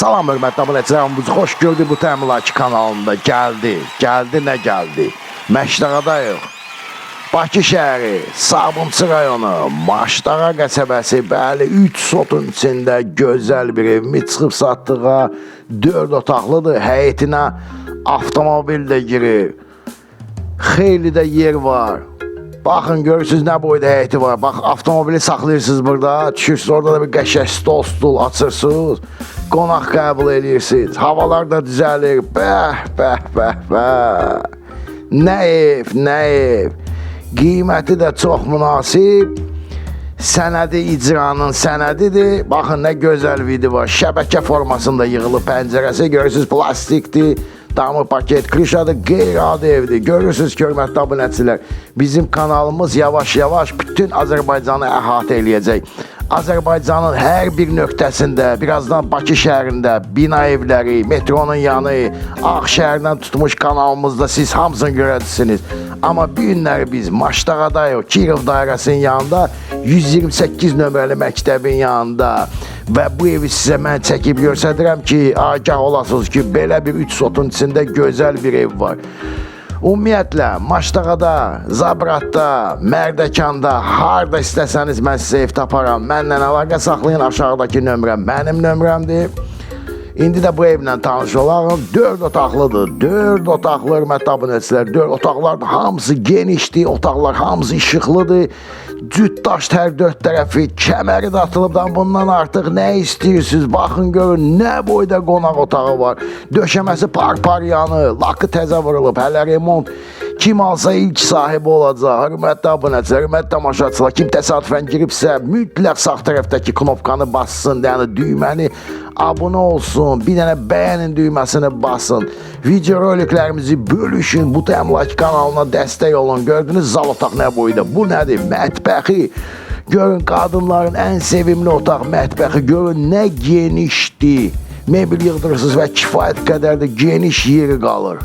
Salam hörmətli abunəçilərimiz, xoş gördük bu təminatçı kanalında. Gəldi, gəldi, nə gəldi? Məşdağadayıq. Bakı şəhəri, Sabunçu rayonu, Maşdağa qəsəbəsi, bəli, 3 sotun içində gözəl bir evimi çıxıb satdığa 4 otaqlıdır. Həyətinə avtomobil də girir. Xeyli də yer var. Baxın görürsünüz nə boyda həyəti var. Bax avtomobili saxlayırsınız burada. Düşürsünüz orada da bir qəşəng stol stul açırsınız. Qonaq qəbul edirsiniz. Havalar da düzəlir. Bəh, bəh, bəh, bəh. Nə ev, nə ev. Qiyməti də çox münasib. Sənədi icranın sənədidir. Baxın nə gözəl video var. Şəbəkə formasında yığılıb pəncərəsi görürsüz plastikdir. Damı paket, krişadır, qeyri-adi evdir. Görürsünüz ki, hörmətli abunəçilər, bizim kanalımız yavaş-yavaş bütün Azərbaycanı əhatə eləyəcək. Azərbaycanın hər bir nöqtəsində, birazdan Bakı şəhərində bina evləri, metronun yanı, Ağşəhərdən tutmuş kanalımızda siz hamısını görəcəksiniz. Amma bu günləri biz Maşdağadayıq, Kirov dairəsinin yanında 128 nömrəli məktəbin yanında və bu evi sizə mən çəkib göstərirəm ki, agah olasınız ki, belə bir 3 sotun içində gözəl bir ev var. Ümumiyyətlə, Maşdağada, Zabratda, Mərdəkanda, harda istəsəniz mən sizə ev taparam. Mənlə əlaqə saxlayın, aşağıdakı nömrəm mənim nömrəmdir. İndi də bu evlə tanış olalım. 4 otaqlıdır. 4 otaqlı hörmətli abunəçilər. 4 otaqlar hamısı genişdir. Otaqlar hamısı işıqlıdır. Cütdaş hər dörd tərəfi kəməri də atılıbdan bundan artıq nə istəyirsiniz? Baxın görün nə boyda qonaq otağı var. Döşəməsi par-par yanı, lakı təzə vurulub, hələ remont. Kim alsa ilk sahibi olacaq. Hörmətli abunəçilər, hörmətli tamaşaçılar, kim təsadüfən giribsə mütləq sağ tərəfdəki knopkanı bassın, yəni düyməni abunə olsun, bir dənə bəyənin düyməsini basın. Video roliklərimizi bölüşün, bu təmlak kanalına dəstək olun. Gördünüz zal otaq nə boyda? Bu nədir? Mətbəxi. Görün qadınların ən sevimli otaq mətbəxi. Görün nə genişdir. Mebel yığdırırsınız və kifayət qədər də geniş yeri qalır.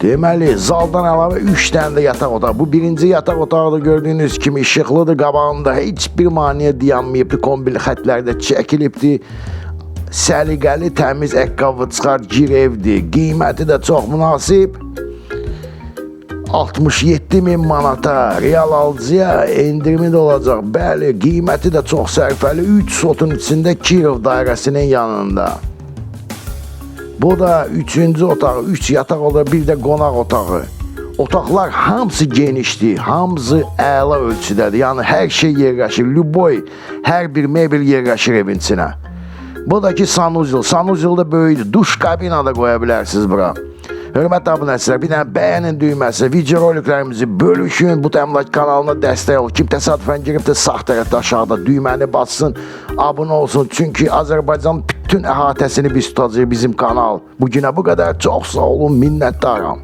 Deməli, zaldan əlavə 3 dənə də yataq otağı. Bu birinci yataq otağı da gördüyünüz kimi işıqlıdır. Qabağında heç bir maneə dayanmayıbdı. Kombil xətləri də çəkilibdi. Səliqəli, təmiz əqqabı çıxar gir evdir. Qiyməti də çox münasib. 67 min manata real alıcıya endirimi də olacaq. Bəli, qiyməti də çox sərfəli. 3 sotun içində Kirov dairəsinin yanında. Bu da üçüncü otaq, üç yataq otağı, bir də qonaq otağı. Otaqlar hamısı genişdir, hamısı əla ölçüdədir. Yəni hər şey yerləşir. Lüboy, hər bir mebel yerləşir evin içinə. Bu da ki sanuzil. Sanuzil də böyükdür. Duş kabina da qoya bilərsiniz bura. Hörmətli abunəçilər, bir dənə bəyənin düyməsi, video roliklərimizi bölüşün, bu təmlak kanalına dəstək ol. Kim təsadüfən girib də sağ tərəfdə aşağıda düyməni bassın, abunə olsun. Çünki Azərbaycan bütün əhatəsini biz tutacağıq bizim kanal. Bu günə bu qədər çox sağ olun, minnətdaram.